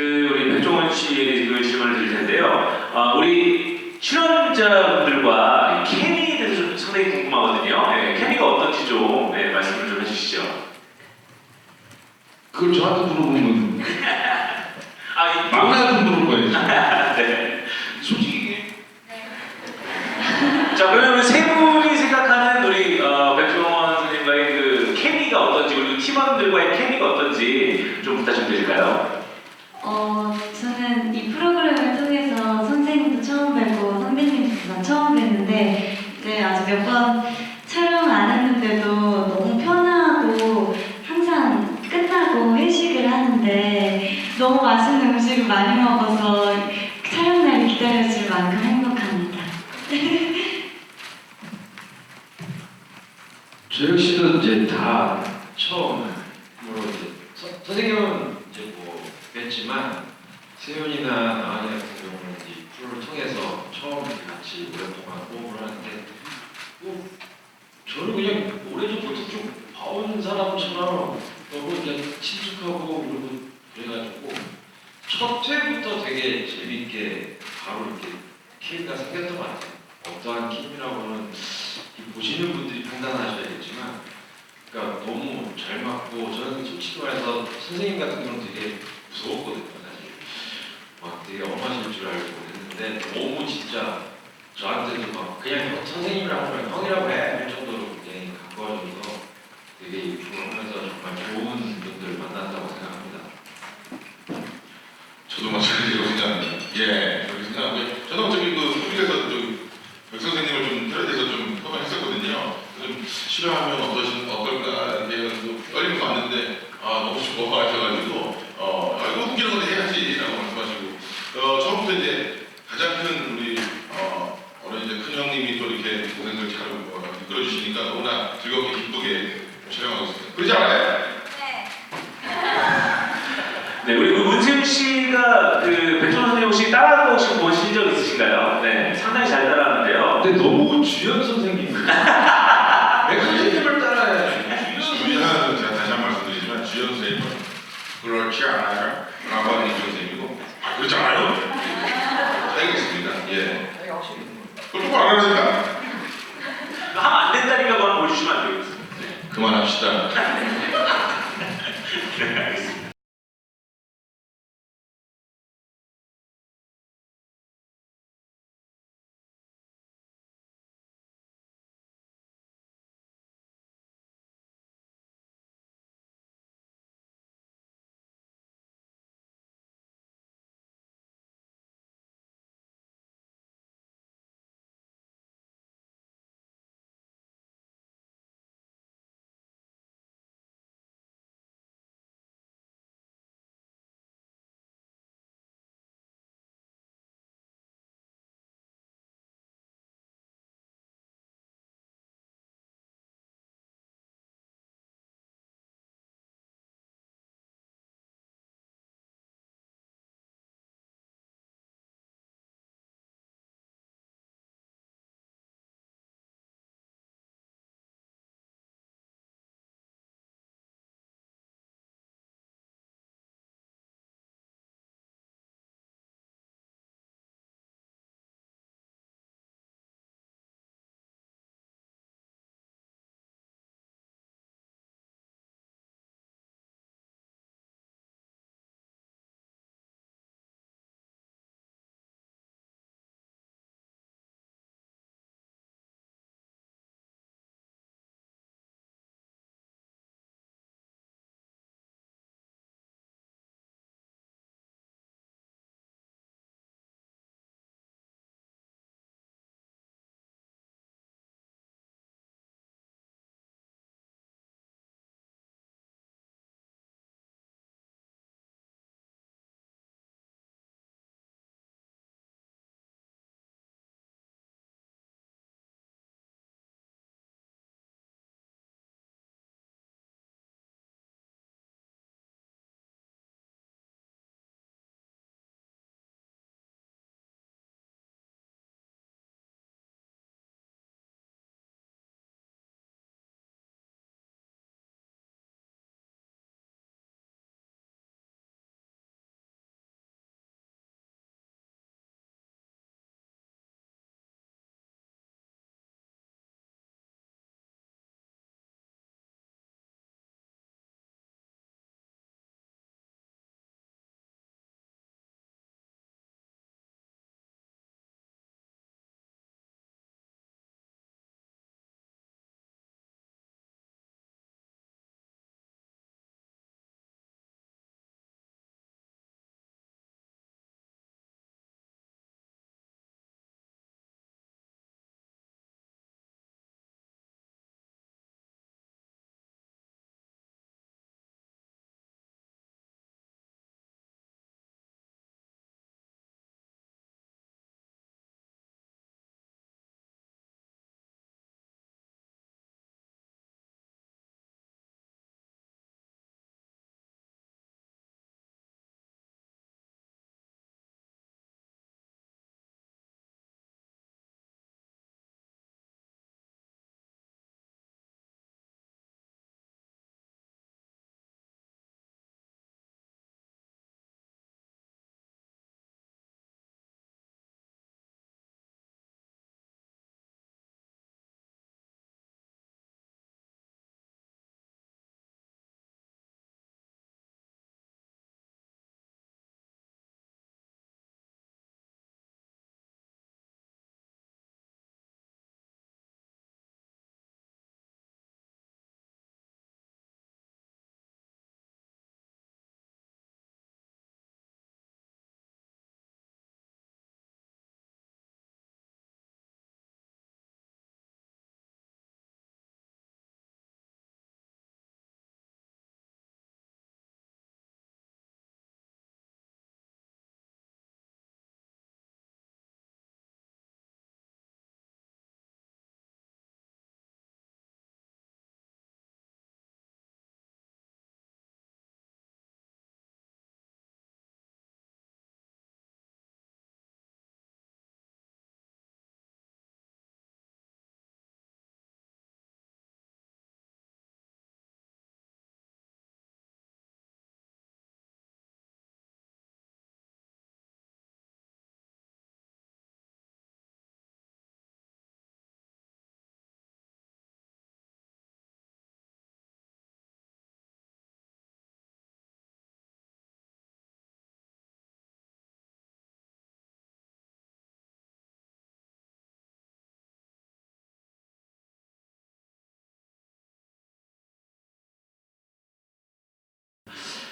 그 우리 백종원 씨에게 지금 질문을 드릴 텐데요. 어, 우리 출연자분들과 이 케미에 대해서 좀 상당히 궁금하거든요. 네, 케미가 어떤지 좀 네, 말씀을 좀 해주시죠. 그걸 저한테 물어보면 아, 이 막나한테 물어봐야지. 네. 솔직히 자 그러면 세 분이 생각하는 우리 어, 백종원 선생님과의 그 케미가 어떤지 그리고 팀원들과의 케미가 어떤지 좀 부탁 좀 드릴까요? 어, 저는 이 프로그램을 통해서 선생님도 처음 뵙고 선배님도 다 처음 뵀는데 이제 아직 몇 번 촬영 안 했는데도 너무 편하고 항상 끝나고 회식을 하는데 너무 맛있는 음식을 많이 먹어서 촬영날 기다려질 만큼 행복합니다. 저 역시도 이제 다 처음 뭐로 이제 서- 선생님은 뵀지만 세윤이나 나은이 같은 경우는 이 프로를 통해서 처음 이렇게 같이 오랫동안 호흡을 하는데 뭐 저는 그냥 오래전부터 좀 봐온 사람처럼 너무 그냥 친숙하고 그리고 그래가지고 첫 회부터 되게 재밌게 바로 이렇게 케미가 생겼던 것 같아요. 어떠한 케미라고는 이 보시는 분들이 판단하셔야겠지만, 그러니까 너무 잘 맞고 저는 솔직히 말해서 선생님 같은 경우는 되게 무서웠거든요, 사실. 막 되게 엄하실 줄 알고 그랬는데 너무 진짜 저한테도 막 그냥 형, 선생님이라고 하면 형이라고 해 이럴 정도로 굉장히 가까워져서 되게 이 프로 하면서 정말 좋은 분들 만났다고 생각합니다. 저도 마찬가지로 생각합니다. 예, 그렇게 생각하고요. 저도 어차피 그 소비에서 백 선생님을 좀 틀어대서 좀 협업했었거든요. 좀 싫어하면 어떠신 어떨까 이게 또 떨리는 거 맞는데 아 너무 좋아 하셔가지고 어 아, 이거 웃기는 건데 해야지라고 말씀하시고 어 처음부터 이제 가장 큰 우리 어 어른 이제 큰 형님이 또 이렇게 고생을 잘 어, 이끌어주시니까 너무나 즐겁게 기쁘게 촬영하고 있습니다. 그러지 않아요? 네, 우리 그 문세윤 씨가 그 백종원 선생님 혹시 따라하고 혹시 보신 적 있으신가요? 네, 상당히 잘 따라하는데요. 근데 너무 주연 선생님. 백 선생님을 따라야지. 주연 제가 다시 한 번 말씀드리지만 주연 선생님은 그렇지 않아요? 라고 하는 이주연 선생님이고 아 그렇지 않아요? 차이가 있습니다. 예. 그걸 똑바로 알아야니까 하면 안 된다니까 그걸 보여주시면 안 되겠어요. 네, 그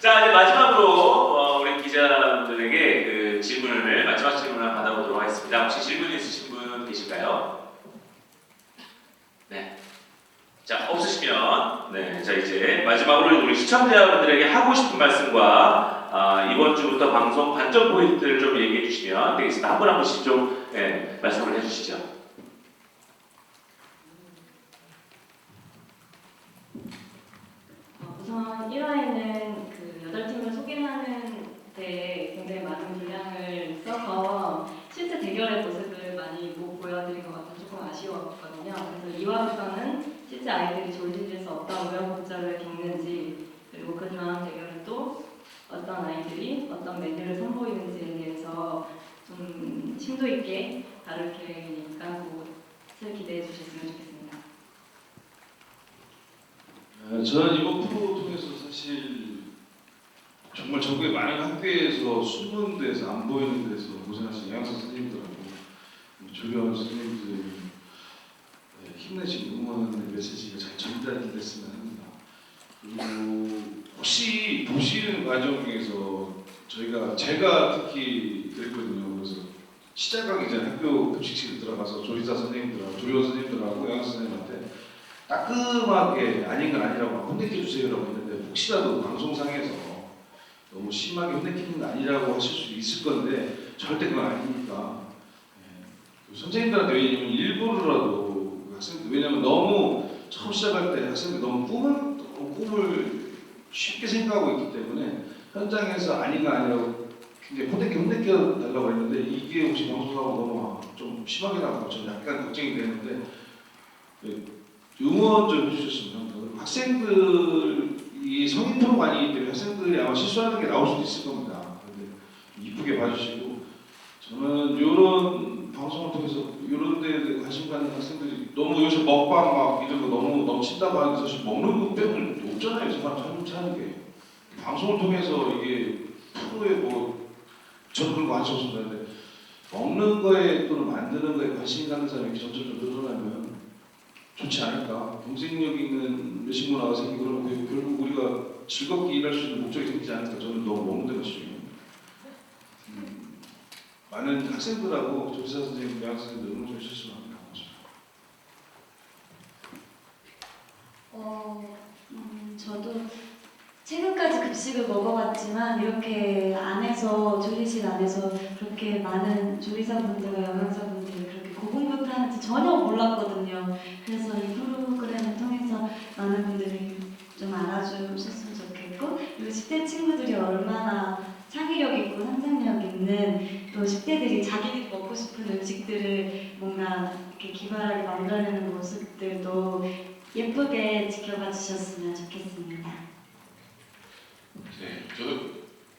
자 이제 마지막으로 어, 우리 기자분들에게 그 질문을 마지막 질문을 받아보도록 하겠습니다. 혹시 질문 있으신 분 계실까요? 네. 자 없으시면 네. 자 이제 마지막으로 우리 시청자분들에게 하고 싶은 말씀과 아, 이번 주부터 방송 관전 포인트를 좀 얘기해 주시면 되겠습니다. 한 분 한 분씩 좀 네, 말씀을 해 주시죠. 어, 우선 1화에는 그 8팀을 소개하는 데 굉장히 많은 분량을 써서 실제 대결의 모습을 많이 못 보여드린 것 같아서 조금 아쉬웠거든요. 그래서 2화부터는 실제 아이들이 졸지에서 어떤 우여곡절을 겪는지 그리고 그 다음 대결은 또 어떤 아이들이 어떤 메뉴를 선보이는지에 대해서 좀 심도 있게 다룰 계획이니까 그것을 기대해 주셨으면 좋겠습니다. 어, 저는 이번 프로 통해서 사실 정말 전국의 많은 학교에서 데서 안 보이는 데서 고생하신 영양사 선생님들 하고 조교원 선생님들 네, 힘내시고 응원하는 메시지가 잘 전달이 됐으면 합니다. 그리고 혹시 보시는 과정에서 저희가 제가 특히 그랬거든요. 그래서 시작하기 전에 학교 급식실에 들어가서 조리사 선생님들하고 조리원 선생님들하고 영양사 선생님한테 따끔하게 아닌 건 아니라고 막 혼내켜 주세요라고 했는데 혹시라도 방송상에서 너무 심하게 혼내키는 거 아니라고 하실 수 있을 건데 절대 그건 아니니까 선생님들한테 왜냐면 일부러라도 그 학생들 왜냐면 너무 처음 시작할 때 학생들 너무 꿈을 너무 꿈을 쉽게 생각하고 있기 때문에 현장에서 아닌 거 아니라고 굉장히 혼내켜 혼내켜 달라고 했는데 이게 혹시 방송하고 너무 좀 심하게 나가고 저는 약간 걱정이 되는데 응원 좀 해주셨으면. 학생들이 성인 프로가 아니기 때문에 학생들이 아마 실수하는 게 나올 수도 있을 겁니다. 근데 이쁘게 봐주시고 저는 이런 방송을 통해서 이런 데 관심 갖는 학생들이 너무 요새 먹방 막 이런 거 너무 넘친다고 하는데 사실 먹는 거 빼고는 없잖아요. 삶 사는 게 방송을 통해서 이게 프로에 뭐 저는 그런 거 관심 없었는데 먹는 거에 또는 만드는 거에 관심 갖는 사람이 점점 늘어나면 좋지 않을까. 경쟁력 있는 외식 문화가 생기고 그러면 그- 결국 우리가 즐겁게 일할 수 있는 목적이 생기지 않을까. 저는 너무 먹는 데가 중요해요. 음, 많은 학생들하고 조사 선생님, 대학 선생님들 응원 좀 해주셨으면 합니다. 어, 음, 저도 최근까지 급식을 먹어봤지만 이렇게 안에서 조리실 안에서 그렇게 많은 조리사분들과 영양사분들이 그렇게 고군분투하는지 전혀 몰랐거든요. 그래서 이 프로그램을 통해서 많은 분들이 좀 알아주셨으면 좋겠고 그리고 10대 친구들이 얼마나 창의력 있고 상상력 있는 또 10대들이 자기들이 먹고 싶은 음식들을 뭔가 이렇게 기발하게 만들어내는 모습들도 예쁘게 지켜봐 주셨으면 좋겠습니다. 네, 저도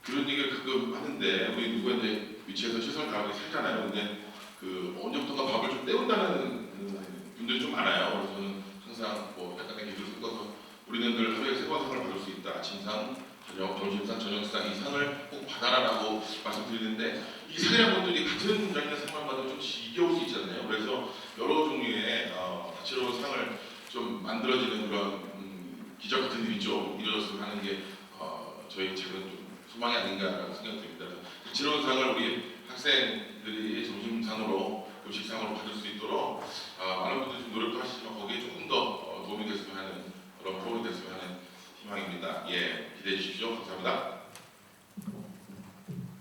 그런 얘기를 가끔 하는데 우리 누가 이제 위치에서 시설 다하게 살잖아요. 근데 그 언제부턴가 밥을 좀 때운다는 그 분들이 좀 많아요. 그래서 항상 뭐 약간의 기술을 섞어서 우리는 늘 하루에 세 번 상을 받을 수 있다. 아침상, 저녁, 점심상, 저녁상 이 상을 꼭 받아라라고 말씀드리는데 이 상이라는 분들이 같은 문장이나 상만 받으면 좀 지겨울 수 있잖아요. 그래서 여러 종류의 어, 다채로운 상을 좀 만들어지는 그런 음, 기적 같은 일이 좀 이루어졌으면 하는 게 어, 저희 작은 좀 소망이 아닌가라는 생각이 듭니다. 다채로운 상을 우리 학생들이 점심상으로 급식상으로 받을 수 있도록 아, 많은 분들이 좀 노력도 하시지만 거기에 조금 더 어, 도움이 됐으면 하는 그런 프로그램이 됐으면 하는 희망입니다. 예, 기대해 주십시오. 감사합니다.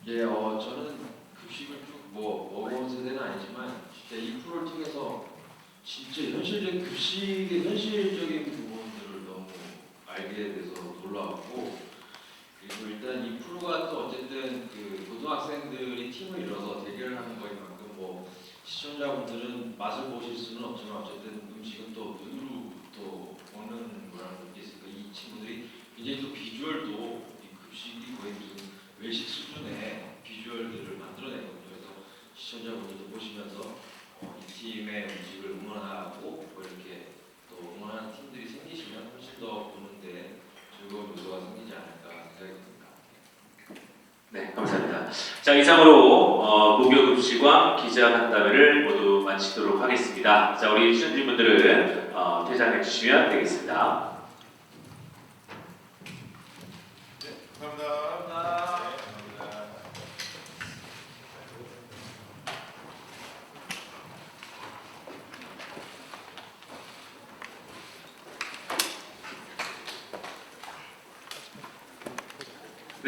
예, 어, 저는 급식을 쭉 뭐 먹어본 세대는 아니지만 진짜 이 프로를 통해서 진짜 현실적인 급식의 현실적인 부분들을 너무 알게 돼서 놀라웠고 그리고 일단 이 프로가 또 어쨌든 그 고등학생들이 팀을 이뤄서 대결을 하는 거인 만큼 뭐 시청자분들은 맛을 보실 수는 없지만 어쨌든 음식은 또 눈으로 또 먹는 거라는 친구들이 굉장히 또 비주얼도 이 급식이 거의 무슨 외식 수준의 비주얼들을 만들어내거든요. 그래서 시청자분들도 보시면서 어, 이 팀의 음식을 응원하고 뭐 이렇게 또 응원하는 팀들이 생기시면 훨씬 더 보는데 즐거운 요소가 생기지 않을까 생각이 듭니다. 네, 감사합니다. 자, 이상으로 어, 무교 급식과 기자 간담회를 모두 마치도록 하겠습니다. 자, 우리 시청자분들은 어, 퇴장해 주시면 되겠습니다.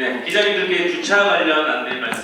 네, 기자님들께 주차 관련 안내 말씀